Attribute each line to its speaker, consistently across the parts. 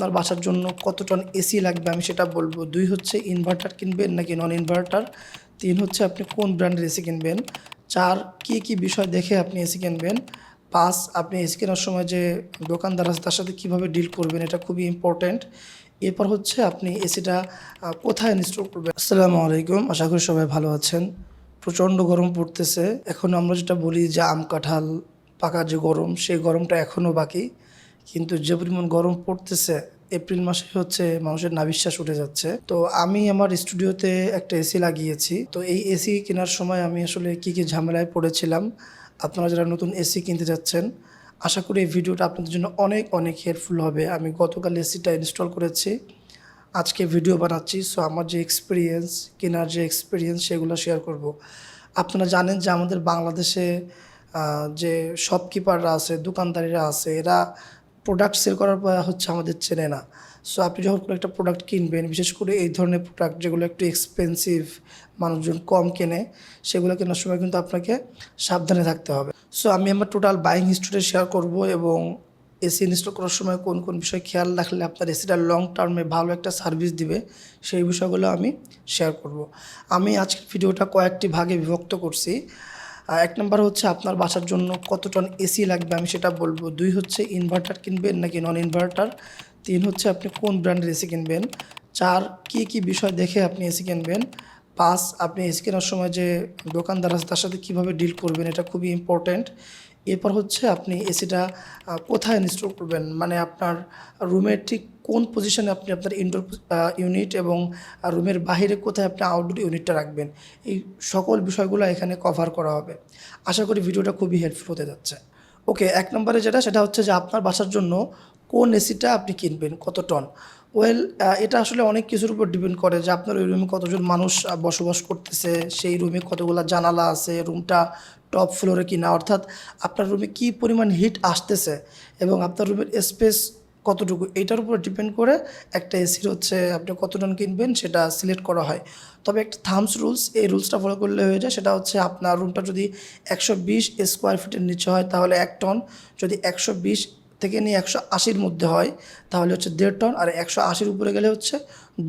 Speaker 1: আপনার বাসার জন্য কত টন এসি লাগবে আমি সেটা বলব। দুই হচ্ছে ইনভার্টার কিনবেন নাকি নন ইনভার্টার তিন হচ্ছে আপনি কোন ব্র্যান্ডের এসি কিনবেন? চার, কী কী বিষয় দেখে আপনি এসি কিনবেন? পাঁচ, আপনি এসি কেনার সময় যে দোকানদার আছে তার সাথে কীভাবে ডিল করবেন এটা খুবই ইম্পর্ট্যান্ট এরপর হচ্ছে আপনি এসিটা কোথায় ইনস্টল করবেন? আসসালামু আলাইকুম, আশা করি সবাই ভালো আছেন। প্রচণ্ড গরম পড়তেছে। এখন আমরা যেটা বলি যে আম কাঁঠাল পাকার যে গরম, সেই গরমটা এখনও বাকি। কিন্তু যে পরিমাণ গরম পড়তেছে, এপ্রিল মাসে হচ্ছে মানুষের নাবিশ্বাস উঠে যাচ্ছে। তো আমি আমার স্টুডিওতে একটা এসি লাগিয়েছি। তো এই এসি কেনার সময় আমি আসলে কী কী ঝামেলায় পড়েছিলাম, আপনারা যারা নতুন এসি কিনতে যাচ্ছেন, আশা করি এই ভিডিওটা আপনাদের জন্য অনেক অনেক হেল্পফুল হবে। আমি গতকাল এসিটা ইনস্টল করেছি, আজকে ভিডিও বানাচ্ছি। সো আমার যে এক্সপিরিয়েন্স কেনার যে এক্সপিরিয়েন্স সেগুলো শেয়ার করব। আপনারা জানেন যে আমাদের বাংলাদেশে যে শপকিপাররা আছে, দোকানদারিরা আছে, এরা প্রোডাক্ট সেল করার হচ্ছে আমাদের চেনে না। সো আপনি যখন কোনো একটা প্রোডাক্ট কিনবেন, বিশেষ করে এই ধরনের প্রোডাক্ট যেগুলো একটু এক্সপেন্সিভ মানুষজন কম কেনে সেগুলো কেনার সময় কিন্তু আপনাকে সাবধানে থাকতে হবে। সো আমি আমার টোটাল বাইং হিস্টোরি শেয়ার করব এবং এসি ইনস্টল করার সময় কোন কোন বিষয় খেয়াল রাখলে আপনার এসিটা লং টার্মে ভালো একটা সার্ভিস দিবে, সেই বিষয়গুলো আমি শেয়ার করব। আমি আজকের ভিডিওটা কয়েকটি ভাগে বিভক্ত করছি। এক নম্বর হচ্ছে আপনার বাসার জন্য কত টন এসি লাগবে আমি সেটা বলব। দুই হচ্ছে ইনভার্টার কিনবেন নাকি নন ইনভার্টার তিন হচ্ছে আপনি কোন ব্র্যান্ডের এসি কিনবেন? চার, কী কী বিষয় দেখে আপনি এসি কিনবেন? পাঁচ, আপনি এসি কেনার সময় যে দোকানদার আছে তার সাথে কীভাবে ডিল করবেন এটা খুবই ইম্পর্ট্যান্ট এরপর হচ্ছে আপনি এসিটা কোথায় ইনস্টল করবেন? মানে আপনার রুমের ঠিক কোন পজিশনে আপনি আপনার ইনডোর ইউনিট এবং রুমের বাইরে কোথায় আপনি আউটডোর ইউনিটটা রাখবেন, এই সকল বিষয়গুলো এখানে কভার করা হবে। আশা করি ভিডিওটা খুবই হেল্পফুল হতে যাচ্ছে। ওকে এক নম্বরে যেটা, সেটা হচ্ছে যে আপনার বাসার জন্য কোন এসিটা আপনি কিনবেন, কত টন ওয়েল এটা আসলে অনেক কিছুর উপর ডিপেন্ড করে যে আপনার ওই রুমে কতজন মানুষ বসবাস করতেছে, সেই রুমে কতগুলো জানালা আছে রুমটা টপ ফ্লোরে কিনা, অর্থাৎ আপনার রুমে কী পরিমাণ হিট আসতেছে এবং আপনার রুমের স্পেস কতটুকু এটার উপর ডিপেন্ড করে একটা এসির হচ্ছে আপনি কত টন কিনবেন সেটা সিলেক্ট করা হয়। তবে একটা থামস রুলস এই রুলসটা ফলো করলে হয়ে যায়, সেটা হচ্ছে আপনার রুমটা যদি একশো বিশ স্কোয়ার ফিটের নিচে হয়, তাহলে এক টন যদি একশো বিশ থেকে নিয়ে একশো আশির মধ্যে হয়, তাহলে হচ্ছে দেড় টন আর একশো আশির উপরে গেলে হচ্ছে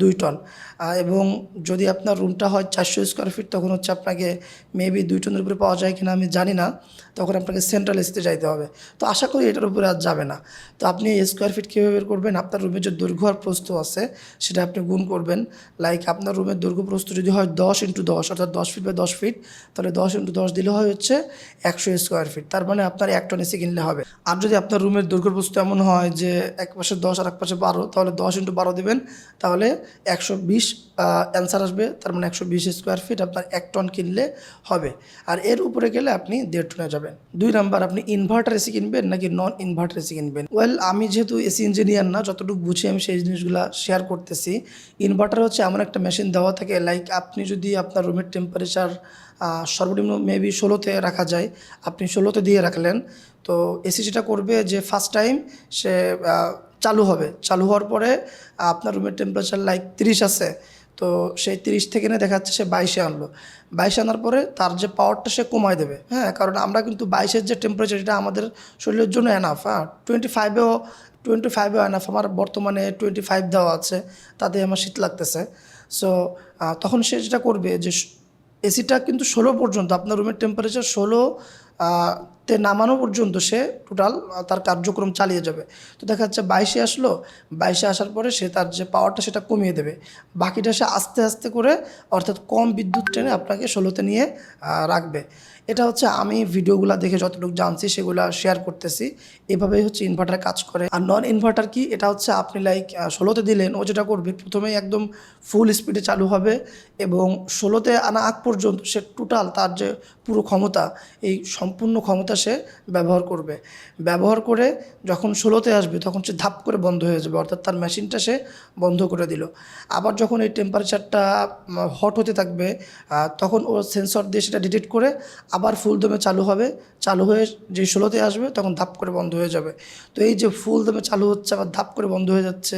Speaker 1: দুই টন এবং যদি আপনার রুমটা হয় চারশো স্কোয়ার ফিট তখন হচ্ছে আপনাকে মেবি দুই টনের উপরে পাওয়া যায় কিনা আমি জানি না। তখন আপনাকে সেন্ট্রাল এসিতে যাইতে হবে। তো আশা করি এটার উপরে আর যাবে না। তো আপনি স্কোয়ার ফিট কীভাবে বের করবেন? আপনার রুমের যে দৈর্ঘ্য আর প্রস্থ আছে, সেটা আপনি গুণ করবেন। লাইক আপনার রুমের দৈর্ঘ্য প্রস্থ যদি হয় দশ ইন্টু দশ, অর্থাৎ দশ ফিট বা দশ ফিট তাহলে দশ ইন্টু দশ দিলে হয় হচ্ছে একশো স্কোয়ার ফিট তার মানে আপনার এক টন এসি কিনলে হবে। আর যদি আপনার রুমের দৈর্ঘ্য প্রস্থ এমন হয় যে এক পাশে দশ আর এক পাশে বারো, তাহলে দশ ইন্টু বারো দেবেন। তাহলে একশো বিশ অ্যান্সার আসবে। তার মানে একশো বিশ স্কোয়ার ফিট আপনার এক টন কিনলে হবে। আর এর উপরে গেলে আপনি দেড় টনে যাবেন। দুই নাম্বার, আপনি ইনভার্টার এসি কিনবেন নাকি নন ইনভার্টার এসি কিনবেন? ওয়েল আমি যেহেতু এসি ইঞ্জিনিয়ার না, যতটুকু বুঝি আমি সেই জিনিসগুলো শেয়ার করতেছি। ইনভার্টার হচ্ছে এমন একটা মেশিন দেওয়া থাকে লাইক আপনি যদি আপনার রুমের টেম্পারেচার সর্বনিম্ন মেবি ষোলোতে রাখা যায়, আপনি ষোলোতে দিয়ে রাখলেন, তো এসি যেটা করবে যে ফার্স্ট টাইম সে চালু হবে। চালু হওয়ার পরে আপনার রুমের টেম্পারেচার লাইক তিরিশ আছে তো সেই তিরিশ থেকে নিয়ে দেখা যাচ্ছে সে বাইশে আনলো। বাইশে আনার পরে তার যে পাওয়ারটা সে কমায় দেবে হ্যাঁ? কারণ আমরা কিন্তু বাইশের যে টেম্পারেচার এটা আমাদের শরীরের জন্য এনাফ হ্যাঁ? টোয়েন্টি ফাইভেও টোয়েন্টি ফাইভেও এনাফ আমার বর্তমানে টোয়েন্টি ফাইভ দেওয়া আছে, তাতে আমার শীত লাগতেছে। সো তখন সে যেটা করবে যে এসিটা কিন্তু ষোলো পর্যন্ত, আপনার রুমের টেম্পারেচার ষোলো তে নামানো পর্যন্ত সে টোটাল তার কার্যক্রম চালিয়ে যাবে। তো দেখা যাচ্ছে বাইশে আসলো, বাইশে আসার পরে সে তার যে পাওয়ারটা সেটা কমিয়ে দেবে। বাকিটা সে আস্তে আস্তে করে অর্থাৎ কম বিদ্যুৎ টেনে আপনাকে ষোলোতে নিয়ে রাখবে। এটা হচ্ছে আমি ভিডিওগুলো দেখে যতটুকু জানছি সেগুলো শেয়ার করতেছি। এভাবেই হচ্ছে ইনভার্টার কাজ করে। আর নন ইনভার্টার কি? এটা হচ্ছে আপনি লাইক ষোলোতে দিলেন, ও যেটা করবে প্রথমেই একদম ফুল স্পিডে চালু হবে এবং ষোলোতে আনা আগ পর্যন্ত সে টোটাল তার যে পুরো ক্ষমতা, এই সম্পূর্ণ ক্ষমতা সে ব্যবহার করবে। ব্যবহার করে যখন ষোলোতে আসবে, তখন সে ধাপ করে বন্ধ হয়ে যাবে, অর্থাৎ তার মেশিনটা সে বন্ধ করে দিল। আবার যখন এই টেম্পারেচারটা হট হতে থাকবে তখন ও সেন্সর দিয়ে সেটা ডিটেক্ট করে আবার ফুল দমে চালু হবে, চালু হয়ে যে ষোলোতে আসবে তখন ধাপ করে বন্ধ হয়ে যাবে। তো এই যে ফুল দমে চালু হচ্ছে, আবার ধাপ করে বন্ধ হয়ে যাচ্ছে,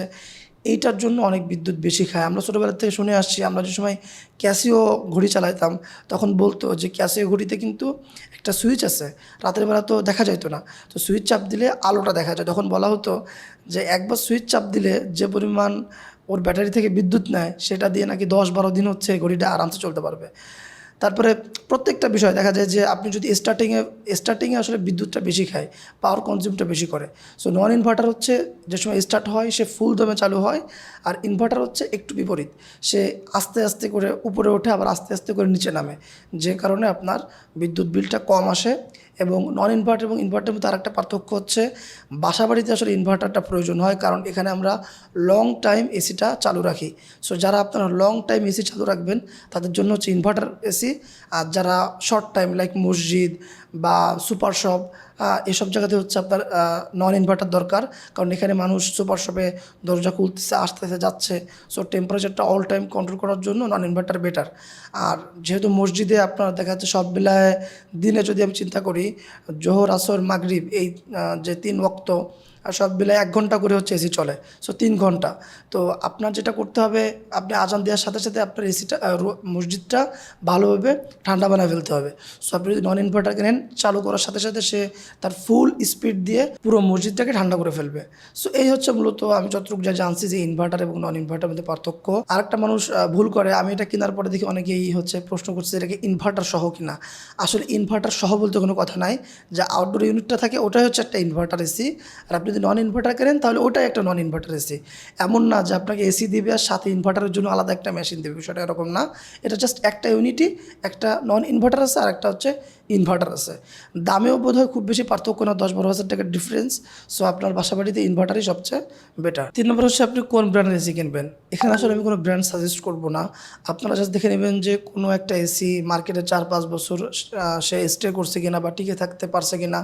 Speaker 1: এইটার জন্য অনেক বিদ্যুৎ বেশি খায়। আমরা ছোটোবেলা থেকে শুনে আসছি, আমরা যে সময় ক্যাসিও ঘড়ি চালাইতাম, তখন বলতো যে ক্যাসিও ঘড়িতে কিন্তু একটা সুইচ আছে, রাতের বেলা তো দেখা যাইতো না। তো সুইচ চাপ দিলে আলোটা দেখা যায়। তখন বলা হতো যে একবার সুইচ চাপ দিলে যে পরিমাণ ওর ব্যাটারি থেকে বিদ্যুৎ নেয়, সেটা দিয়ে নাকি দশ বারো দিন হচ্ছে ঘড়িটা আরামসে চলতে পারবে। তারপরে প্রত্যেকটা বিষয় দেখা যায় যে আপনি যদি স্টার্টিংয়ে স্টার্টিংয়ে আসলে বিদ্যুৎটা বেশি খায় পাওয়ার কনজিউমটা বেশি করে। সো নন ইনভার্টার হচ্ছে যে সময় স্টার্ট হয়, সে ফুল দমে চালু হয়, আর ইনভার্টার হচ্ছে একটু বিপরীত। সে আস্তে আস্তে করে উপরে ওঠে, আবার আস্তে আস্তে করে নিচে নামে। যে কারণে আপনার বিদ্যুৎ বিলটা কম আসে এবং নন ইনভার্টার এবং ইনভার্টার মধ্যে আরেকটা পার্থক্য হচ্ছে বাসা বাড়িতে আসলে ইনভার্টারটা প্রয়োজন হয়, কারণ এখানে আমরা লং টাইম এসিটা চালু রাখি। সো যারা আপনারা লং টাইম এসি চালু রাখবেন, তাদের জন্য হচ্ছে ইনভার্টার এসি আর যারা শর্ট টাইম লাইক মসজিদ বা সুপার শপ এসব জায়গাতে হচ্ছে আপনার নন ইনভার্টার দরকার। কারণ এখানে মানুষ সুপার শপে দরজা খুলতেছে, আসতেছে, যাচ্ছে। সো টেম্পারেচারটা অল টাইম কন্ট্রোল করার জন্য নন ইনভার্টার বেটার আর যেহেতু মসজিদে আপনার দেখা যাচ্ছে সব বেলায়, দিনে যদি আমি চিন্তা করি, জোহর, আসর, মাগরিব এই যে তিন ওক্ত আর সব বেলায় এক ঘণ্টা করে হচ্ছে এসি চলে। সো তিন ঘণ্টা। তো আপনার যেটা করতে হবে, আপনি আজান দেওয়ার সাথে সাথে আপনার এসিটা মসজিদটা ভালোভাবে ঠান্ডা বানায় ফেলতে হবে। সো আপনি যদি নন ইনভার্টার কেনেন চালু করার সাথে সাথে সে তার ফুল স্পিড দিয়ে পুরো মসজিদটাকে ঠান্ডা করে ফেলবে। সো এই হচ্ছে মূলত আমি যতটুকু যা জানছি যে ইনভার্টার এবং নন ইনভার্টার মধ্যে পার্থক্য। আরেকটা মানুষ ভুল করে, আমি এটা কেনার পরে দেখি অনেকেই হচ্ছে প্রশ্ন করছে এটাকে ইনভার্টার সহ কিনা। আসলে ইনভার্টার সহ বলতে কোনো কথা নাই। যে আউটডোর ইউনিটটা থাকে, ওটাই হচ্ছে একটা ইনভার্টার এসি আর আপনি যদি নন ইনভার্টার কেনেন, তাহলে ওটাই একটা নন ইনভার্টার এসি এমন না যে আপনাকে এসি দেবে আর সাথে ইনভার্টারের জন্য আলাদা একটা মেশিন দেবে, বিষয়টা এরকম না। এটা জাস্ট একটা ইউনিটি একটা নন ইনভার্টার আছে আর একটা হচ্ছে ইনভার্টার আছে। দামেও বোধ হয় খুব বেশি, পার্থক্য না, দশ বারো হাজার টাকার ডিফারেন্স সো আপনার বাসা বাড়িতে ইনভার্টারই সবচেয়ে বেটার তিন নম্বর হচ্ছে আপনি কোন ব্র্যান্ডের এসি কিনবেন? এখানে আসলে আমি কোনো ব্র্যান্ড সাজেস্ট করব না। আপনারা জাস্ট দেখে নেবেন যে কোনো একটা এসি মার্কেটে চার পাঁচ বছর সে স্টে করছে কিনা বা টিকে থাকতে পারছে কিনা।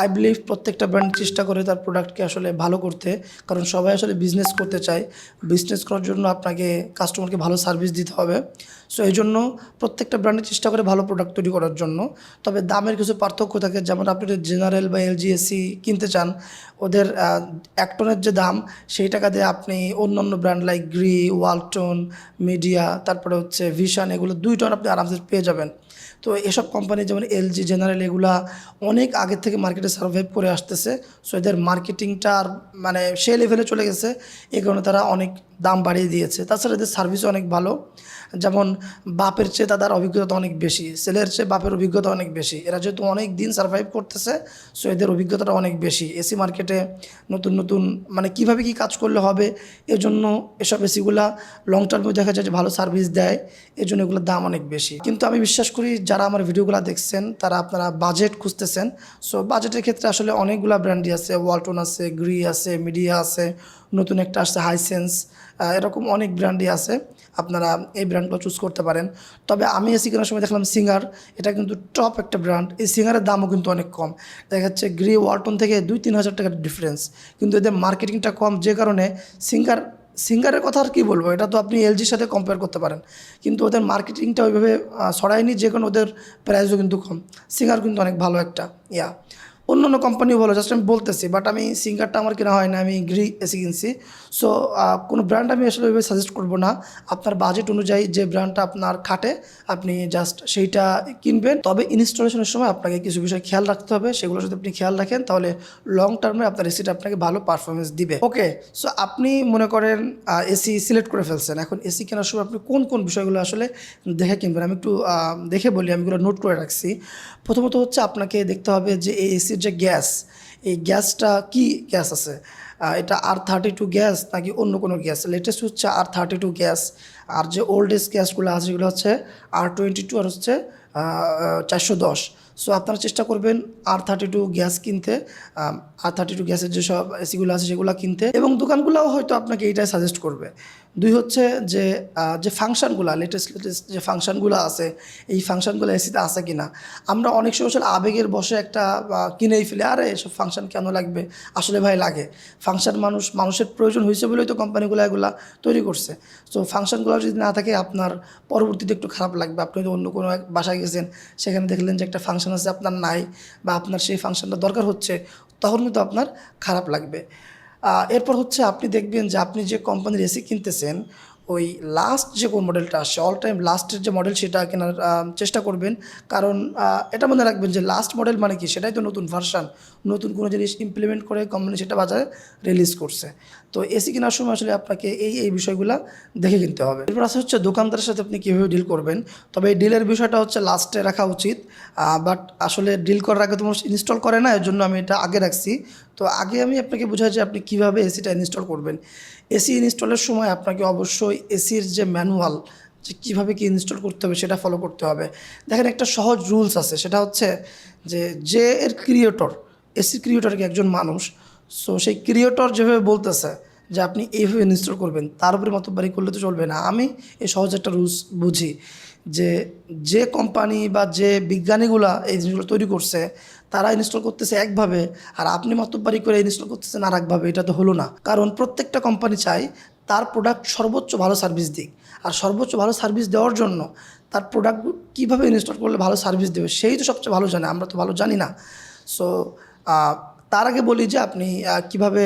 Speaker 1: আই বিলিভ প্রত্যেকটা ব্র্যান্ড চেষ্টা করে তার প্রোডাক্টকে আসলে ভালো করতে। কারণ সবাই আসলে বিজনেস করতে চায়। বিজনেস করার জন্য আপনাকে কাস্টমারকে ভালো সার্ভিস দিতে হবে। সো এই জন্য প্রত্যেকটা ব্র্যান্ডে চেষ্টা করে ভালো প্রোডাক্ট তৈরি করার জন্য। তবে দামের কিছু পার্থক্য থাকে, যেমন আপনি জেনারেল বা এলজিএসি কিনতে চান, ওদের এক টনের যে দাম, সেই টাকা দিয়ে আপনি অন্য অন্য brand like Gree Walton Midea তারপরে হচ্ছে ভিশন এগুলো দুই টন আপনি আরামসে পেয়ে যাবেন। তো এসব কোম্পানি যেমন এলজি জেনারেল এগুলা অনেক আগের থেকে মার্কেটে সার্ভাইভ করে আসতেছে। সো এদের মার্কেটিংটা আর মানে সে লেভেলে চলে গেছে। এই কারণে তারা অনেক দাম বাড়িয়ে দিয়েছে। তাছাড়া এদের সার্ভিসও অনেক ভালো। যেমন বাপের চেয়ে তাদের অভিজ্ঞতা অনেক বেশি, ছেলের চেয়ে বাপের অভিজ্ঞতা অনেক বেশি। এরা যেহেতু অনেক দিন সার্ভাইভ করতেছে সো এদের অভিজ্ঞতাটা অনেক বেশি। এসি মার্কেটে নতুন নতুন মানে কীভাবে কি কাজ করলে হবে, এজন্য এসব এসিগুলা লং টার্মে দেখা যায় যে ভালো সার্ভিস দেয়, এজন্য এগুলোর দাম অনেক বেশি। কিন্তু আমি বিশ্বাস করি যারা আমার ভিডিওগুলো দেখছেন, তারা আপনারা বাজেট খুঁজতেছেন। সো বাজেটের ক্ষেত্রে আসলে অনেকগুলো ব্র্যান্ডই আছে ওয়ালটন আছে গ্রি আছে মিডিয়া আছে। নতুন একটা আসছে হাইসেন্স এরকম অনেক ব্র্যান্ডই আছে। আপনারা এই ব্র্যান্ডগুলো চুজ করতে পারেন। তবে আমি এসি কেনার সময় দেখলাম সিঙ্গার এটা কিন্তু টপ একটা ব্র্যান্ড এই সিঙ্গারের দামও কিন্তু অনেক কম। দেখা যাচ্ছে গ্রি ওয়ালটন থেকে দুই তিন হাজার টাকার ডিফারেন্স কিন্তু এদের মার্কেটিংটা কম, যে কারণে সিঙ্গার সিঙ্গারের কথা আর কী বলব? এটা তো আপনি এলজির সাথে কম্পেয়ার করতে পারেন। কিন্তু ওদের মার্কেটিংটা ওইভাবে ছড়ায়নি যে কোনো ওদের প্রাইসও কিন্তু কম। সিঙ্গার কিন্তু অনেক ভালো একটা ইয়া অন্য অন্য কোম্পানিও ভালো জাস্ট আমি বলতেছি বাট আমি সিঙ্গারটা আমার কেনা হয় না আমি গ্রি এসি কিনছি। সো কোনো ব্র্যান্ড আমি আসলে ওইভাবে সাজেস্ট করব না। আপনার বাজেট অনুযায়ী যে ব্র্যান্ডটা আপনার খাটে, আপনি জাস্ট সেইটা কিনবেন। তবে ইনস্টলেশনের সময় আপনাকে কিছু বিষয় খেয়াল রাখতে হবে। সেগুলো যদি আপনি খেয়াল রাখেন, তাহলে লং টার্মে আপনার এসিটা আপনাকে ভালো পারফরমেন্স দিবে। ওকে সো আপনি মনে করেন এসি সিলেক্ট করে ফেলছেন। এখন এসি কেনার সময় আপনি কোন কোন বিষয়গুলো আসলে দেখে কিনবেন? আমি একটু দেখে বলি, আমি এগুলো নোট করে রাখছি। প্রথমত হচ্ছে আপনাকে দেখতে হবে যে এই এসির যে গ্যাস, এই গ্যাসটা কি গ্যাস আছে? এটা আর থার্টি টু গ্যাস নাকি অন্য কোনো গ্যাস? লেটেস্ট হচ্ছে আর থার্টি টু গ্যাস। আর যে ওল্ডেস্ট গ্যাসগুলো আছে, সেগুলো হচ্ছে আর টোয়েন্টি টু আর হচ্ছে চারশো দশ। সো আপনারা চেষ্টা করবেন আর থার্টি টু গ্যাস কিনতে আর থার্টি টু গ্যাসের যেসব এসিগুলো আছে, সেগুলো কিনতে। এবং দোকানগুলোও হয়তো আপনাকে এইটাই সাজেস্ট করবে। দুই হচ্ছে যে যে ফাংশনগুলো লেটেস্ট লেটেস্ট যে ফাংশনগুলো আছে, এই ফাংশনগুলো এসিতে আছে কি না আমরা অনেক সময় আসলে আবেগের বসে একটা কিনেই ফেলে, আরে, এসব ফাংশন কেন লাগবে? আসলে ভাই লাগে। ফাংশন মানুষ, মানুষের প্রয়োজন হয়েছে বলেই তো কোম্পানিগুলো এগুলা তৈরি করছে। সো ফাংশনগুলো যদি না থাকে, আপনার পরবর্তীতে একটু খারাপ লাগবে। আপনি যদি অন্য কোনো বাসায় গেছেন, সেখানে দেখলেন যে একটা ফাংশন আছে, আপনার নাই, বা আপনার সেই ফাংশনটা দরকার হচ্ছে, তখন কিন্তু আপনার খারাপ লাগবে। এরপর হচ্ছে আপনি দেখবেন যে আপনি যে কোম্পানির এসি কিনতেছেন, ওই লাস্ট যে কোন মডেলটা আসছে অল টাইম লাস্টের যে মডেল সেটা কেনার চেষ্টা করবেন। কারণ এটা মনে রাখবেন যে লাস্ট মডেল মানে কি? সেটাই তো নতুন ভার্সান নতুন কোনো জিনিস ইমপ্লিমেন্ট করে কোম্পানি সেটা বাজারে রিলিজ করছে। তো এসি কেনার সময় আসলে আপনাকে এই এই বিষয়গুলো দেখে কিনতে হবে। এরপর আসা হচ্ছে দোকানদারের সাথে আপনি কীভাবে ডিল করবেন। তবে এই ডিলের বিষয়টা হচ্ছে লাস্টে রাখা উচিত। বাট আসলে ডিল করার আগে তো মানুষ ইনস্টল করে না, এর জন্য আমি এটা আগে রাখছি। তো আগে আমি আপনাকে বোঝাই যে আপনি কীভাবে এসিটা ইনস্টল করবেন। এসি ইনস্টলের সময় আপনাকে অবশ্যই এসির যে ম্যানুয়াল যে কীভাবে কী ইনস্টল করতে হবে সেটা ফলো করতে হবে। দেখেন একটা সহজ রুলস আছে, সেটা হচ্ছে যে যে এর ক্রিয়েটর এসি ক্রিয়েটর কি একজন মানুষ সো সেই ক্রিয়েটর যেভাবে বলতেছে যে আপনি এইভাবে ইনস্টল করবেন, তার উপরে মতবারি করলে তো চলবে না। আমি এই সহজ একটা রুলস বুঝি যে যে কোম্পানি বা যে বিজ্ঞানীগুলা এই জিনিসগুলো তৈরি করছে, তারা ইনস্টল করতেছে একভাবে আর আপনি মতবারি করে ইনস্টল করতেছেন আর একভাবে এটা তো হলো না। কারণ প্রত্যেকটা কোম্পানি চাই তার প্রোডাক্ট সর্বোচ্চ ভালো সার্ভিস দিক। আর সর্বোচ্চ ভালো সার্ভিস দেওয়ার জন্য তার প্রোডাক্ট কীভাবে ইনস্টল করলে ভালো সার্ভিস দেবে, সেই তো সবচেয়ে ভালো জানে, আমরা তো ভালো জানি না। সো তার আগে বলি যে আপনি কীভাবে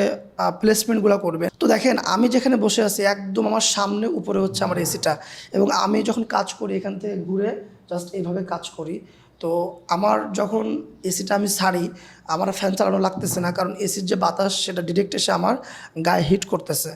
Speaker 1: প্লেসমেন্টগুলো করবেন। তো দেখেন, আমি যেখানে বসে আছি, একদম আমার সামনে উপরে হচ্ছে আমার এসিটা এবং আমি যখন কাজ করি এখান থেকে ঘুরে জাস্ট এইভাবে কাজ করি। তো আমার যখন এসিটা আমি সারি আমার ফ্যান চালানো লাগতেছে না, কারণ এসির যে বাতাস, সেটা ডিরেক্ট এসে আমার গায়ে হিট করতেছে।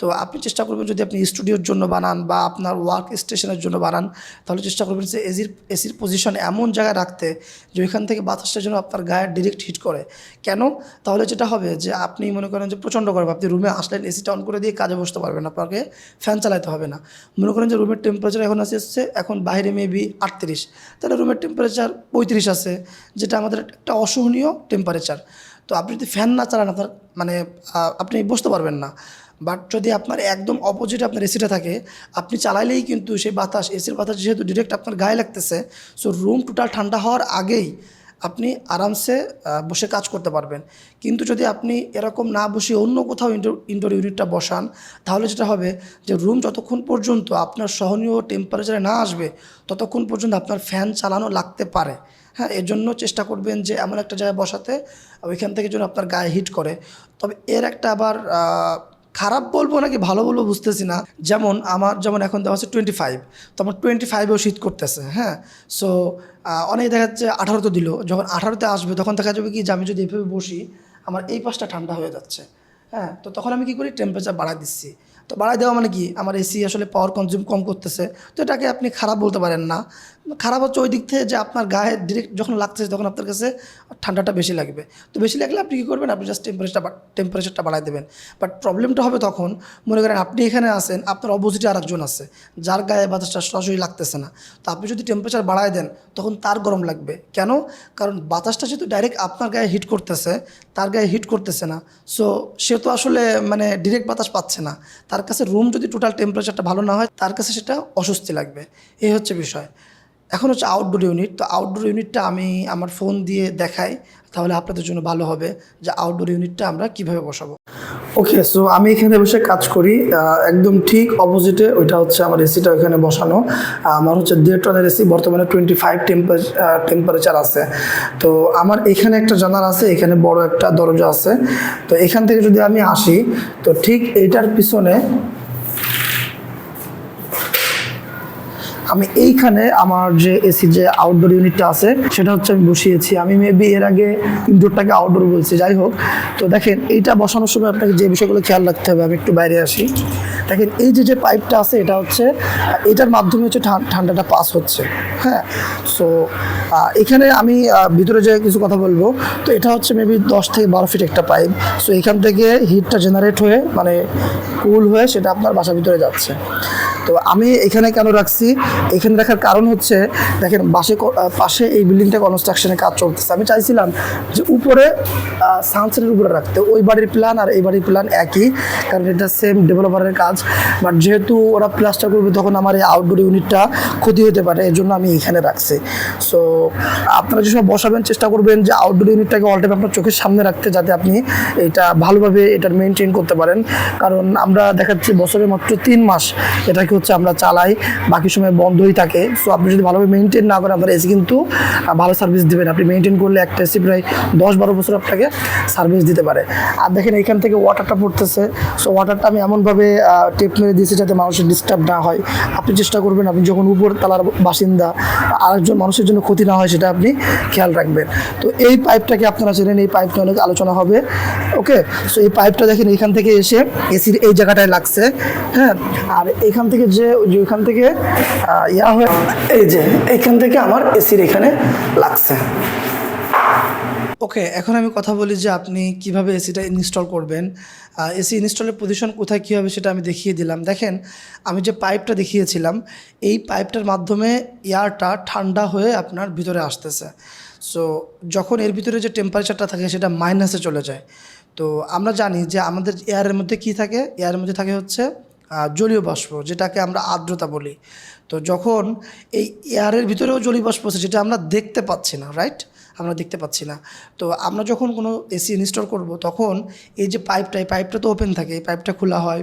Speaker 1: তো আপনি চেষ্টা করবেন যদি আপনি স্টুডিওর জন্য বানান বা আপনার ওয়ার্ক স্টেশনের জন্য বানান, তাহলে চেষ্টা করবেন যে এসির এসির পজিশন এমন জায়গায় রাখতে যে ওইখান থেকে বাতাসটা যেন আপনার গায়ে ডিরেক্ট হিট করে। কেন? তাহলে যেটা হবে যে আপনি মনে করেন যে প্রচণ্ড গরম, আপনি রুমে আসলেন এসিটা অন করে দিয়ে কাজে বসতে পারবেন, আপনাকে ফ্যান চালাতে হবে না। মনে করেন যে রুমের টেম্পারেচার এখন আসে এসছে এখন বাইরে মেবি আটত্রিশ, তাহলে রুমের টেম্পারেচার পঁয়ত্রিশ আছে, যেটা আমাদের একটা অসহনীয় টেম্পারেচার তো আপনি যদি ফ্যান না চালান আপনার মানে আপনি বসতে পারবেন না। বাট যদি আপনার একদম অপোজিট আপনার এসিটা থাকে, আপনি চালাইলেই কিন্তু সেই বাতাস এসির বাতাস যেহেতু ডিরেক্ট আপনার গায়ে লাগতেছে সো রুম টোটাল ঠান্ডা হওয়ার আগেই আপনি আরামসে বসে কাজ করতে পারবেন। কিন্তু যদি আপনি এরকম না বসে অন্য কোথাও ইনডোর ইনডোর ইউনিটটা বসান, তাহলে যেটা হবে যে রুম যতক্ষণ পর্যন্ত আপনার সহনীয় টেম্পারেচারে না আসবে, ততক্ষণ পর্যন্ত আপনার ফ্যান চালানো লাগতে পারে। হ্যাঁ এর জন্য চেষ্টা করবেন যে এমন একটা জায়গায় বসাতে, ওইখান থেকে যেন আপনার গায়ে হিট করে। তবে এর একটা আবার খারাপ বলব নাকি ভালো বলব বুঝতেছি না। যেমন আমার যেমন এখন দেওয়া হচ্ছে টোয়েন্টি ফাইভ তো আমার টোয়েন্টি ফাইভেও শীত করতেছে হ্যাঁ? সো অনেক দেখা যাচ্ছে আঠারোতে দিল। যখন আঠারোতে আসবে তখন দেখা যাবে কি যে আমি যদি এভাবে বসি, আমার এই পাশটা ঠান্ডা হয়ে যাচ্ছে হ্যাঁ? তো তখন আমি কী করি? টেম্পারেচার বাড়াই দিচ্ছি। তো বাড়াই দেওয়া মানে কি? আমার এসি আসলে পাওয়ার কনজিউম কম করতেছে। তো এটাকে আপনি খারাপ বলতে পারেন না। খারাপ হচ্ছে ওই দিক থেকে যে আপনার গায়ে ডিরেক্ট যখন লাগতেছে তখন আপনার কাছে ঠান্ডাটা বেশি লাগবে। তো বেশি লাগলে আপনি কী করবেন? আপনি জাস্ট টেম্পারেচারটা টেম্পারেচারটা বাড়াই দেবেন। বাট প্রবলেমটা হবে তখন, মনে করেন আপনি এখানে আসেন আপনার অপোজিটে আরেকজন আছে, যার গায়ে বাতাসটা সরাসরি লাগতেছে না। তো আপনি যদি টেম্পারেচার বাড়ায় দেন, তখন তার গরম লাগবে। কেন? কারণ বাতাসটা যেহেতু ডাইরেক্ট আপনার গায়ে হিট করতেছে, তার গায়ে হিট করতেছে না। সো সে তো আসলে মানে ডিরেক্ট বাতাস পাচ্ছে না। তার কাছে রুম যদি টোটাল টেম্পারেচারটা ভালো না হয়, তার কাছে সেটা অস্বস্তি লাগবে। এই হচ্ছে বিষয়। এখন হচ্ছে আউটডোর ইউনিট তো আউটডোর ইউনিটটা আমি আমার ফোন দিয়ে দেখাই, তাহলে আপনাদের জন্য ভালো হবে যে আউটডোর ইউনিটটা আমরা কীভাবে বসাবো। ওকে সো আমি এখানে বসে কাজ করি একদম ঠিক অপোজিটে ওইটা হচ্ছে আমার এসিটা ওইখানে বসানো। আমার হচ্ছে দেড় টনের এসি বর্তমানে টোয়েন্টি ফাইভ টেম্পারেচার আছে। তো আমার এখানে একটা জানালা আছে, এখানে বড় একটা দরজা আছে। তো এখান থেকে যদি আমি আসি, তো ঠিক এইটার পিছনে আমি এইখানে আমার যে এসি যে আউটডোর ইউনিটটা আছে, সেটা হচ্ছে আমি বসিয়েছি। আমি মেবি এর আগে ইনডোরটাকে আউটডোর বলছি, যাই হোক। তো দেখেন, এইটা বসানোর সময় আপনাকে যে বিষয়গুলো খেয়াল রাখতে হবে, আমি একটু বাইরে আসি। দেখেন, এই যে যে পাইপটা আছে, এটা হচ্ছে এটার মাধ্যমে হচ্ছে ঠান- ঠান্ডাটা পাস হচ্ছে। হ্যাঁ? সো এখানে আমি ভিতরে যে কিছু কথা বলব, তো এটা হচ্ছে মেবি দশ থেকে বারো ফিট একটা পাইপ সো এখান থেকে হিটটা জেনারেট হয়ে মানে কুল হয়ে সেটা আপনার বাসার ভিতরে যাচ্ছে। তো আমি এখানে কেন রাখছি? এখানে দেখার কারণ হচ্ছে, দেখেন বাসে পাশে এই বিল্ডিংটা কনস্ট্রাকশনের কাজ চলতেছে। আমি চাইছিলাম যে উপরে সানসেটের উপরে রাখতে। ওই বাড়ির প্ল্যান আর এই বাড়ির প্ল্যান একই, কারণ এটা সেম ডেভেলপারের কাজ। বাট যেহেতু ওরা প্লাস্টার করবে, তখন আমার এই আউটডোর ইউনিটটা ক্ষতি হতে পারে। এই জন্য আমি এখানে রাখছি। সো আপনারা যেসব বসাবেন, চেষ্টা করবেন যে আউটডোর ইউনিটটাকে অল টাইম আপনার চোখের সামনে রাখতে, যাতে আপনি এটা ভালোভাবে এটার মেনটেন করতে পারেন। কারণ আমরা দেখাচ্ছি বছরে মাত্র তিন মাস এটাকে হচ্ছে আমরা চালাই। বাকি সময় বন্ধই থাকে। সো আপনি যদি ভালোভাবে মেনটেন না করেন, আপনার এসি কিন্তু ভালো সার্ভিস দেবেন আপনি মেনটেন করলে একটা এসি প্রায় দশ বারো বছর আপনাকে সার্ভিস দিতে পারে। আর দেখেন, এখান থেকে ওয়াটারটা পড়তেছে। সো ওয়াটারটা আমি এমনভাবে টেপ মেরে দিয়েছি যাতে মানুষের ডিস্টার্ব না হয়। আপনি চেষ্টা করবেন, আপনি যখন উপর তালার বাসিন্দা, আরেকজন মানুষের জন্য ক্ষতি না হয়, সেটা আপনি খেয়াল রাখবেন। তো, এই পাইপটাকে আপনারা চেনেন, এই পাইপটা অনেক আলোচনা হবে। ওকে সো এই পাইপটা দেখেন, এখান থেকে এসে এসির এই জায়গাটায় লাগছে। হ্যাঁ? আর এখান থেকে যে এখান থেকে ইয়া হয়ে এই যে এইখান থেকে আমার এসির এখানে লাগছে। ওকে, এখন আমি কথা বলি যে আপনি কীভাবে এসিটা ইনস্টল করবেন। এসি ইনস্টলের পজিশন কোথায়, কী হবে সেটা আমি দেখিয়ে দিলাম। দেখেন, আমি যে পাইপটা দেখিয়েছিলাম, এই পাইপটার মাধ্যমে এয়ারটা ঠান্ডা হয়ে আপনার ভিতরে আসতেছে। সো যখন এর ভিতরে যে টেম্পারেচারটা থাকে, সেটা মাইনাসে চলে যায়। তো, আমরা জানি যে আমাদের এয়ারের মধ্যে কি থাকে? এয়ারের মধ্যে থাকে হচ্ছে জলীয় বাষ্প, যেটাকে আমরা আর্দ্রতা বলি। তো যখন এই এয়ারের ভিতরেও জলীয় বাষ্প আছে, যেটা আমরা দেখতে পাচ্ছি না রাইট আমরা দেখতে পাচ্ছি না। তো আমরা যখন কোনো এসি ইনস্টল করব, তখন এই যে পাইপটা এই পাইপটা তো ওপেন থাকে। এই পাইপটা খোলা হয়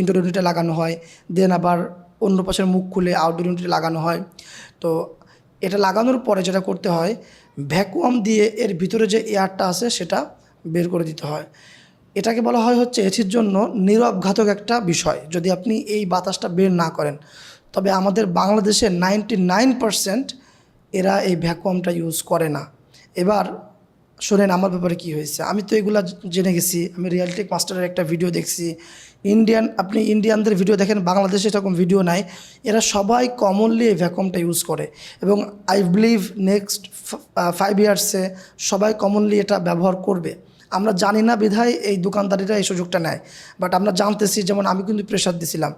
Speaker 1: ইনডোর ইউনিটে লাগানো হয়। দেন আবার অন্য পাশের মুখ খুলে আউটডোর ইউনিটে লাগানো হয়। তো এটা লাগানোর পরে যেটা করতে হয় ভ্যাকুয়াম দিয়ে এর ভিতরে যে এয়ারটা আছে, সেটা বের করে দিতে হয়। এটাকে বলা হয় হচ্ছে এসির জন্য নিরবঘাতক একটা বিষয়। যদি আপনি এই বাতাসটা বের না করেন তবে আমাদের বাংলাদেশে নাইনটি নাইন এরা এই ভ্যাকুয়ামটা ইউজ করে না। এবার শোনেন আমার ব্যাপারে কি হয়েছে। আমি তো এগুলা জেনে গেছি, আমি রিয়ালিটিক মাস্টারের একটা ভিডিও দেখছি। ইন্ডিয়ান আপনি ইন্ডিয়ানদের ভিডিও দেখেন, বাংলাদেশে এরকম ভিডিও নাই। এরা সবাই কমনলি এই ভ্যাকুয়ামটা ইউজ করে এবং আই বিলিভ নেক্সট ফাইভ ইয়ার্সে সবাই কমনলি এটা ব্যবহার করবে। আমরা জানি না বিধায় এই দোকানদারিরা এই সুযোগটা নেয়। বাট আমরা জানতেছি, যেমন আমি কিন্তু প্রেশার দিছিলাম।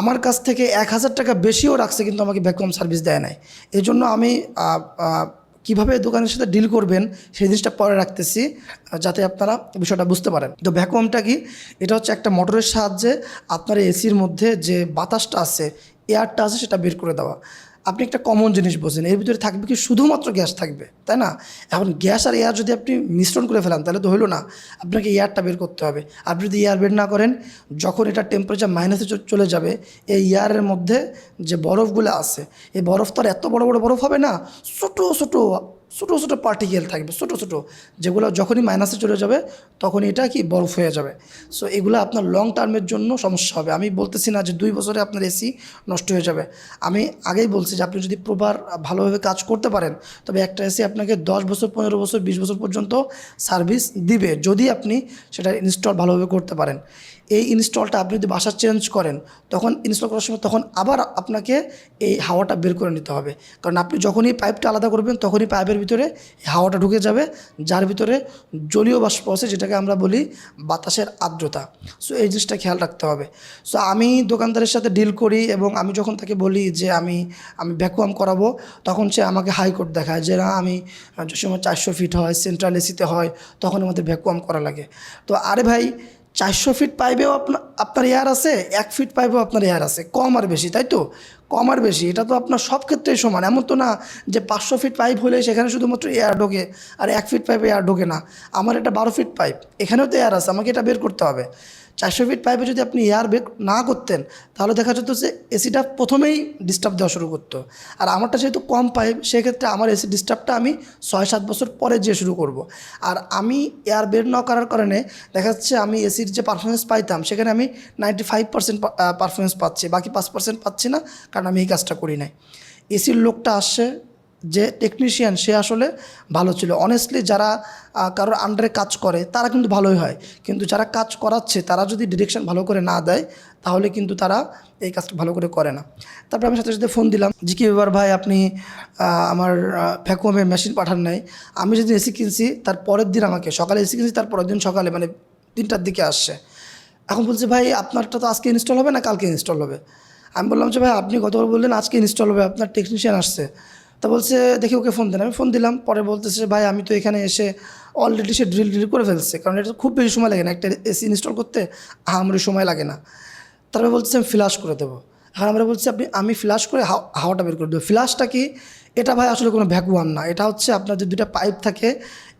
Speaker 1: আমার কাছ থেকে এক হাজার টাকা বেশিও রাখছে, কিন্তু আমাকে ভ্যাকুয়াম সার্ভিস দেয় নাই। এই জন্য আমি কীভাবে দোকানের সাথে ডিল করবেন, সেই জিনিসটা পরে রাখতেছি, যাতে আপনারা বিষয়টা বুঝতে পারেন। তো ভ্যাকুয়ামটা কি? এটা হচ্ছে একটা মোটরের সাহায্যে আপনার এসির মধ্যে যে বাতাসটা আছে এয়ারটা আছে, সেটা বের করে দেওয়া। আপনি একটা কমন জিনিস বোঝেন এর ভিতরে থাকবে কি শুধুমাত্র গ্যাস থাকবে, তাই না? এখন গ্যাস আর এয়ার যদি আপনি মিশ্রণ করে ফেলান, তাহলে তো হইল না, আপনাকে এয়ারটা বের করতে হবে। আপনি যদি এয়ার বের না করেন, যখন এটা টেম্পারেচার মাইনাসে চলে যাবে, এই এয়ারের মধ্যে যে বরফগুলো আছে, এই বরফ তো আর এত বড় বড় বরফ হবে না, ছোটো ছোটো ছোটো ছোটো পার্টিকেল থাকবে, ছোটো ছোটো, যেগুলো যখনই মাইনাসে চলে যাবে, তখনই এটা কি বরফ হয়ে যাবে। সো এগুলো আপনার লং টার্মের জন্য সমস্যা হবে। আমি বলতেছি না যে দুই বছরে আপনার এসি নষ্ট হয়ে যাবে। আমি আগেই বলছি যে আপনি যদি প্রপার ভালোভাবে কাজ করতে পারেন, তবে একটা এসি আপনাকে দশ বছর, পনেরো বছর, বিশ বছর পর্যন্ত সার্ভিস দিবে, যদি আপনি সেটা ইনস্টল ভালোভাবে করতে পারেন। এই ইনস্টলটা আপনি যদি বাসা চেঞ্জ করেন, তখন ইনস্টল করার সময় তখন আবার আপনাকে এই হাওয়াটা বের করে নিতে হবে। কারণ আপনি যখনই পাইপটা আলাদা করবেন, তখনই পাইপের ভিতরে হাওয়াটা ঢুকে যাবে, যার ভিতরে জলীয় বাষ্প আছে, যেটাকে আমরা বলি বাতাসের আর্দ্রতা। সো এই জিনিসটা খেয়াল রাখতে হবে। সো আমি দোকানদারের সাথে ডিল করি এবং আমি যখন তাকে বলি যে আমি আমি ভ্যাকুয়াম করাবো, তখন সে আমাকে হাইকোর্ট দেখায় যে, না, আমি যে সময় চারশো ফিট হয় সেন্ট্রাল এসিতে হয়। তখন আমাদের ভ্যাকুয়াম করা লাগে। তো, আরে ভাই চারশো ফিট পাইপেও আপনার আপনার এয়ার আছে, এক ফিট পাইপেও আপনার এয়ার আছে। কম আর বেশি, তাই তো? কম আর বেশি, এটা তো আপনার সব ক্ষেত্রেই সমান। এমন তো না যে পাঁচশো ফিট পাইপ হলে সেখানে শুধুমাত্র এয়ার ঢোকে, আর এক ফিট পাইপে এয়ার ঢোকে না। আমার এটা বারো ফিট পাইপ এখানেও তো এয়ার আছে, আমাকে এটা বের করতে হবে। চারশো ফিট পাইপে যদি আপনি এয়ার বের না করতেন, তাহলে দেখা যেত যে এসিটা প্রথমেই ডিস্টার্ব দেওয়া শুরু করতো। আর আমারটা যেহেতু কম পাইপ সেক্ষেত্রে আমার এসি ডিস্টার্বটা আমি ছয় সাত বছর পরে যেয়ে শুরু করব। আর আমি এয়ার বের না করার কারণে দেখা যাচ্ছে আমি এসির যে পারফরমেন্স পাইতাম, সেখানে আমি নাইনটি ফাইভ পার্সেন্ট পারফরমেন্স পাচ্ছি। বাকি পাঁচ পার্সেন্ট পাচ্ছি না, কারণ আমি এই কাজটা করি নাই। এসির লোকটা আসছে যে টেকনিশিয়ান সে আসলে ভালো ছিল। অনেস্টলি যারা কারোর আন্ডারে কাজ করে, তারা কিন্তু ভালোই হয়। কিন্তু যারা কাজ করাচ্ছে, তারা যদি ডিরেকশন ভালো করে না দেয়, তাহলে কিন্তু তারা এই কাজটা ভালো করে করে না। তারপরে আমি সাথে সাথে ফোন দিলাম, জি কি ব্যাপার ভাই, আপনি আমার ভ্যাকুয়ামের মেশিন পাঠান নাই। আমি যদি এসি কিনছি, তার পরের দিন আমাকে, সকালে এসি কিনছি, তার পরের দিন সকালে মানে তিনটার দিকে আসছে। এখন বলছে, ভাই, আপনারটা তো আজকে ইনস্টল হবে না কালকে ইনস্টল হবে? আমি বললাম যে, ভাই, আপনি গতবার বললেন আজকে ইনস্টল হবে, আপনার টেকনিশিয়ান আসছে। তা বলছে, দেখি ওকে ফোন দেন আমি ফোন দিলাম, পরে বলতেছে, ভাই, আমি তো এখানে এসে অলরেডি সে ড্রিল ড্রিল করে ফেলছে। কারণ এটা খুব বেশি সময় লাগে না একটা এসি ইনস্টল করতে, আহামরি সময় লাগে না। তারপরে বলতেছে, আমি ফ্ল্যাশ করে দেবো। এখন আমরা বলছি, আপনি, আমি ফ্ল্যাশ করে হাওয়া, হাওয়াটা বের করে দেবো। ফ্ল্যাশটা কি? এটা ভাই আসলে কোনো ভ্যাকুয়াম না। এটা হচ্ছে আপনার যে দুটা পাইপ থাকে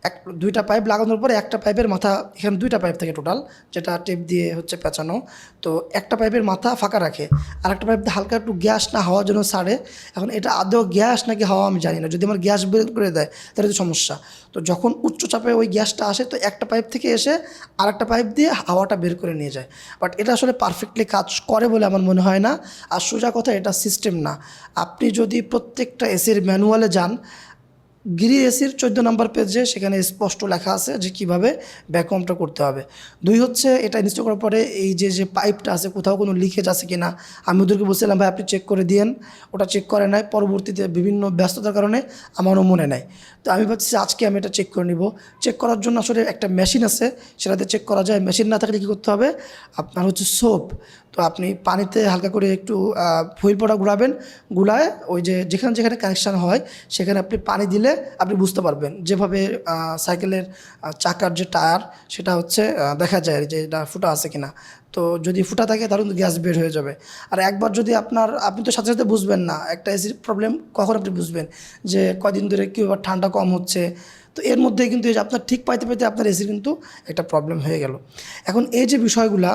Speaker 1: এক, দুইটা পাইপ লাগানোর পরে একটা পাইপের মাথা, এখানে দুইটা পাইপ থাকে টোটাল যেটা টেপ দিয়ে হচ্ছে পেঁচানো। তো একটা পাইপের মাথা ফাঁকা রাখে, আর একটা পাইপ হালকা একটু গ্যাস না হাওয়ার জন্য সারে এখন এটা আদৌ গ্যাস নাকি হাওয়া আমি জানি না, যদি আমার গ্যাস বের করে দেয়, তাহলে তো সমস্যা। তো যখন উচ্চ চাপে ওই গ্যাসটা আসে, তো একটা পাইপ থেকে এসে আর একটা পাইপ দিয়ে হাওয়াটা বের করে নিয়ে যায়। বাট এটা আসলে পারফেক্টলি কাজ করে বলে আমার মনে হয় না। আর সোজা কথা, এটা সিস্টেম না। আপনি যদি প্রত্যেকটা এসির ম্যানুয়ালে যান গিরি এসির চোদ্দ নম্বর পেজে সেখানে স্পষ্ট লেখা আছে যে কীভাবে ভ্যাকুয়ামটা করতে হবে। দুই হচ্ছে, এটা ইনস্টল করার পরে এই যে যে পাইপটা আছে, কোথাও কোনো লিকেজ আছে কি না আমি ওদেরকে বলছিলাম, ভাই, আপনি চেক করে দিয়েন। ওটা চেক করে নাই। পরবর্তীতে বিভিন্ন ব্যস্ততার কারণে আমারও মনে নাই। তো আমি ভাবছি আজকে আমি এটা চেক করে নিব। চেক করার জন্য আসলে একটা মেশিন আছে, সেটাতে চেক করা যায়। মেশিন না থাকলে কী করতে হবে? আপনার হচ্ছে সোপ তো আপনি পানিতে হালকা করে একটু ফুল পড়া গুলাবেন গুলায় ওই যে যেখানে যেখানে কানেকশান হয়, সেখানে আপনি পানি দিলে আপনি বুঝতে পারবেন। যেভাবে সাইকেলের চাকার যে টায়ার, সেটা হচ্ছে দেখা যায় যে এটা ফুটা আছে কিনা। তো যদি ফুটা থাকে, তাহলে কিন্তু গ্যাস বের হয়ে যাবে। আর একবার যদি আপনার, আপনি তো সাথে সাথে বুঝবেন না, একটা এসির প্রবলেম কখন আপনি বুঝবেন? যে কয়দিন ধরে কি ঠান্ডা কম হচ্ছে তো এর মধ্যে কিন্তু এই যে আপনার ঠিক পাইতে পাইতে আপনার এসির কিন্তু একটা প্রবলেম হয়ে গেল। এখন এই যে বিষয়গুলা,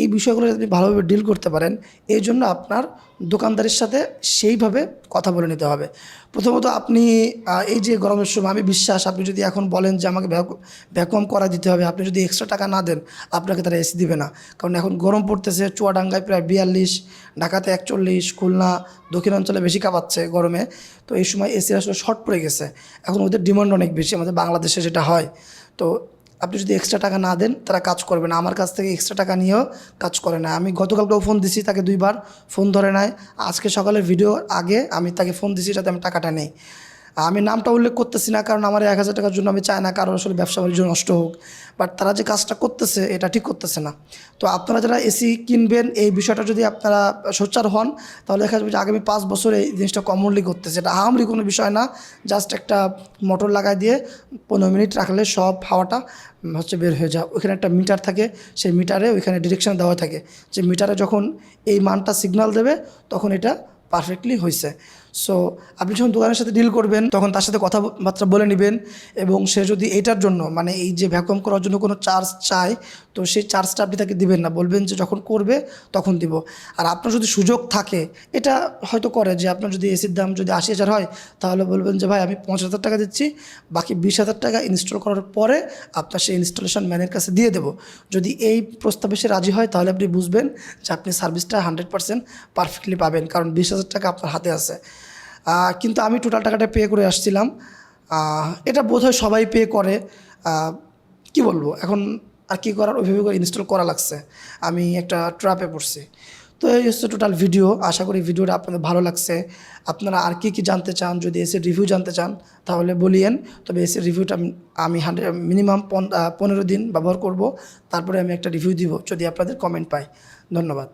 Speaker 1: এই বিষয়গুলো যদি আপনি ভালোভাবে ডিল করতে পারেন, এই জন্য আপনার দোকানদারের সাথে সেইভাবে কথা বলে নিতে হবে। প্রথমত আপনি এই যে গরমের সময়, আমি বিশ্বাস, আপনি যদি এখন বলেন যে আমাকে ভ্যাকুয়াম করা দিতে হবে, আপনি যদি এক্সট্রা টাকা না দেন, আপনাকে তারা এসি দিবে না। কারণ এখন গরম পড়তেছে, চুয়াডাঙ্গায় প্রায় বিয়াল্লিশ, ঢাকাতে একচল্লিশ, খুলনা, দক্ষিণাঞ্চলে বেশি কাঁপাচ্ছে গরমে। তো এই সময় এসি আসলে শর্ট পড়ে গেছে। এখন ওদের ডিমান্ড অনেক বেশি, আমাদের বাংলাদেশে যেটা হয়। তো আপনি যদি এক্সট্রা টাকা না দেন, তারা কাজ করবে না। আমার কাছ থেকে এক্সট্রা টাকা নিয়েও কাজ করে না। আমি গতকালকেও ফোন দিছি তাকে দুইবার ফোন ধরে নেয় আজকে সকালে ভিডিও আগে আমি তাকে ফোন দিছি যাতে আমি টাকাটা নেই। আমি নামটা উল্লেখ করতেছি না, কারণ আমার এক হাজার টাকার জন্য আমি চাই না কারণ আসলে ব্যবসা বাণিজ্য নষ্ট হোক। বাট তারা যে কাজটা করতেছে, এটা ঠিক করতেছে না। তো আপনারা যারা এসি কিনবেন, এই বিষয়টা যদি আপনারা সোচ্চার হন, তাহলে দেখা যাবে যে আগামী পাঁচ বছর এই জিনিসটা কমনলি করতেছে এটা আহামরি কোনো বিষয় না জাস্ট একটা মোটর লাগাই দিয়ে পনেরো মিনিট রাখলে সব হাওয়াটা হচ্ছে বের হয়ে যায়। ওইখানে একটা মিটার থাকে, সেই মিটারে ওইখানে ডিরেকশন দেওয়া থাকে। যে মিটারে যখন এই মানটা সিগন্যাল দেবে, তখন এটা পারফেক্টলি হয়েছে সো আপনি যখন দোকানের সাথে ডিল করবেন, তখন তার সাথে কথাবার্তা বলে নেবেন এবং সে যদি এটার জন্য মানে এই যে ভ্যাকুয়াম করার জন্য কোনো চার্জ চায়, তো সেই চার্জটা আপনি তাকে দিবেন না। বলবেন যে যখন করবে, তখন দিব। আর আপনার যদি সুযোগ থাকে, এটা হয়তো করে যে আপনার যদি এসির দাম যদি আশি হাজার হয়, তাহলে বলবেন যে, ভাই, আমি পঞ্চাশ হাজার টাকা দিচ্ছি, বাকি বিশ হাজার টাকা ইনস্টল করার পরে আপনার সেই ইনস্টলেশন ম্যানের কাছে দিয়ে দেবো। যদি এই প্রস্তাবে সে রাজি হয়, তাহলে আপনি বুঝবেন যে আপনি সার্ভিসটা হান্ড্রেড পার্সেন্ট পারফেক্টলি পাবেন, কারণ বিশ হাজার টাকা আপনার হাতে আছে। কিন্তু আমি টোটাল টাকাটা পে করে আসছিলাম। এটা বোধহয় সবাই পে করে। কি বলব? এখন আর কী করার? ওইভাবে করে ইনস্টল করা লাগছে। আমি একটা ট্রাপে পড়ছি। তো এই হচ্ছে টোটাল ভিডিও আশা করি ভিডিওটা আপনাদের ভালো লাগছে। আপনারা আর কি কি জানতে চান, যদি এসির রিভিউ জানতে চান, তাহলে বলিয়েন। তবে এসির রিভিউটা আমি হান্ড্রেড মিনিমাম পনেরো দিন ব্যবহার করব। তারপরে আমি একটা রিভিউ দিব, যদি আপনাদের কমেন্ট পাই। ধন্যবাদ।